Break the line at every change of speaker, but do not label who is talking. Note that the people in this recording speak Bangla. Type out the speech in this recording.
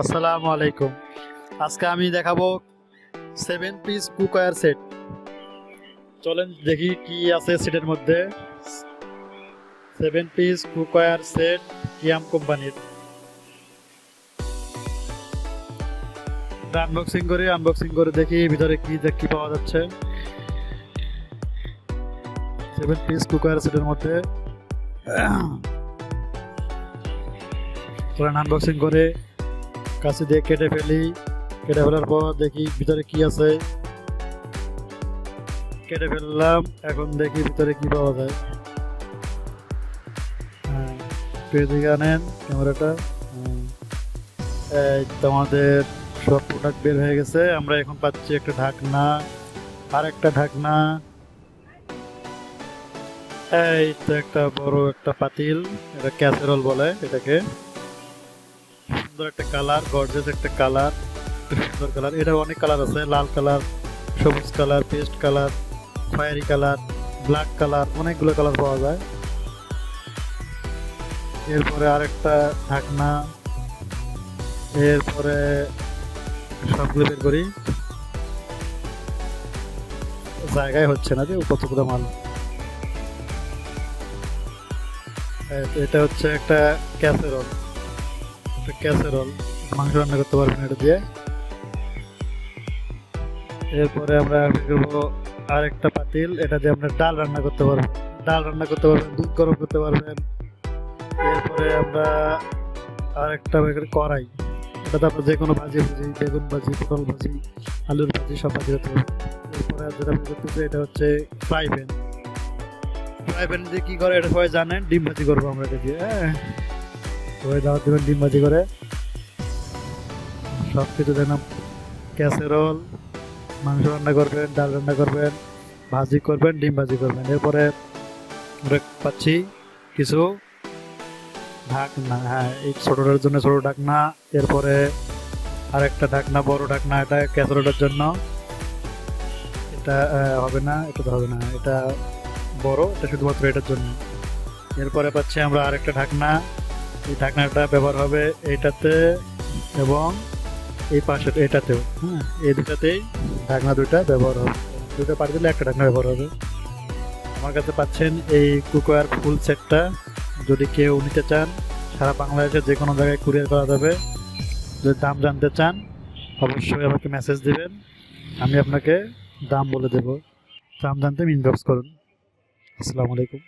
আসসালামু আলাইকুম। আজকে আমি দেখাবো সেভেন পিস কুকওয়্যার সেট চলেন দেখি কি আছে সেটের মধ্যে। সেভেন পিস কুকওয়্যার সেট কিয়াম কোম্পানির আনবক্সিং করে আনবক্সিং করে দেখি ভিতরে কি কি পাওয়া যাচ্ছে। সেভেন পিস কুকওয়্যার সেটের মধ্যে। আনবক্সিং করে কাছে দিয়ে কেটে ফেলি। কেটে ফেলার পর দেখি ভিতরে কি আছে। কেটে ফেললাম, এখন দেখি ভিতরে কি পাওয়া যায়। হ্যাঁ হ্যাঁ। এই তো সব প্রোডাক্ট বের হয়ে গেছে। আমরা এখন পাচ্ছি একটা ঢাকনা আর একটা ঢাকনা। এই তো একটা বড় একটা পাতিল, এটা ক্যাসেরল বলে এটাকে। সুন্দর একটা কালার গর্জেস একটা কালার সুন্দর কালার এটা অনেক কালার আছে, লাল কালার সবুজ কালার পেস্ট কালার খয়েরি কালার ব্ল্যাক কালার অনেকগুলো কালার পাওয়া যায়। এরপরে আরেকটা ঢাকনা, এরপরে সবগুলো বের করি। জায়গায় হচ্ছে না যে কতগুলো মাল। এটা হচ্ছে একটা ক্যাসেরল একটা ক্যাসেরল মাংস রান্না করতে পারবেন এটা দিয়ে। এরপরে আমরা করব আরেকটা পাতিল। এটা দিয়ে আমরা ডাল রান্না করতে পারবেন। ডাল রান্না করতে পারবেন, দুধ গরম করতে পারবেন। এরপরে আমরা আরেকটা কড়াই। এটাতে আমরা যে কোনো ভাজি ভাজি, বেগুন ভাজি, পটল ভাজি, আলুর ভাজি, সব ভাজি করতে পারবেন। এরপরে যেটা বের করতেছি, এটা হচ্ছে ফ্রাই প্যান। ফ্রাই প্যান দিয়ে কী করে, এটা সবাই জানেন, ডিম ভাজি করব আমরা এটা দিয়ে হ্যাঁ। সবাই দেবেন ডিম ভাজি করে। সব কিছু দেন ক্যাসেরোল, মাংস রান্না করবেন, ডাল রান্না করবেন, ভাজি করবেন ডিম ভাজি করবেন। এরপরে পাচ্ছি কিছু ঢাকনা। হ্যাঁ এই ছোটোটার জন্য ছোটো ঢাকনা। এরপরে আরেকটা ঢাকনা, বড় ঢাকনা, এটা ক্যাসেরোলের জন্য। এটা হবে না, এটা তো হবে না, এটা বড়, এটা শুধুমাত্র এটার জন্য। এরপরে পাচ্ছি আমরা আরেকটা ঢাকনা। এই ঢাকনাটা ব্যবহার হবে এইটাতে এবং এই পাশে এটাতেও হ্যাঁ এই দুটাতেই ঢাকনা দুটা ব্যবহার হবে। দুটো পাড়ি দিলে একটা ঢাকনা ব্যবহার হবে। আমার কাছে পাচ্ছেন এই কুকওয়ার ফুল সেটটা। যদি কেউ নিতে চান, সারা বাংলাদেশে যে কোনো জায়গায় কুরিয়ার করা যাবে। যদি দাম জানতে চান, অবশ্যই আমাকে মেসেজ দিবেন। আমি আপনাকে দাম বলে দেব। দাম জানতে ইনবক্স করুন। আসসালামু আলাইকুম।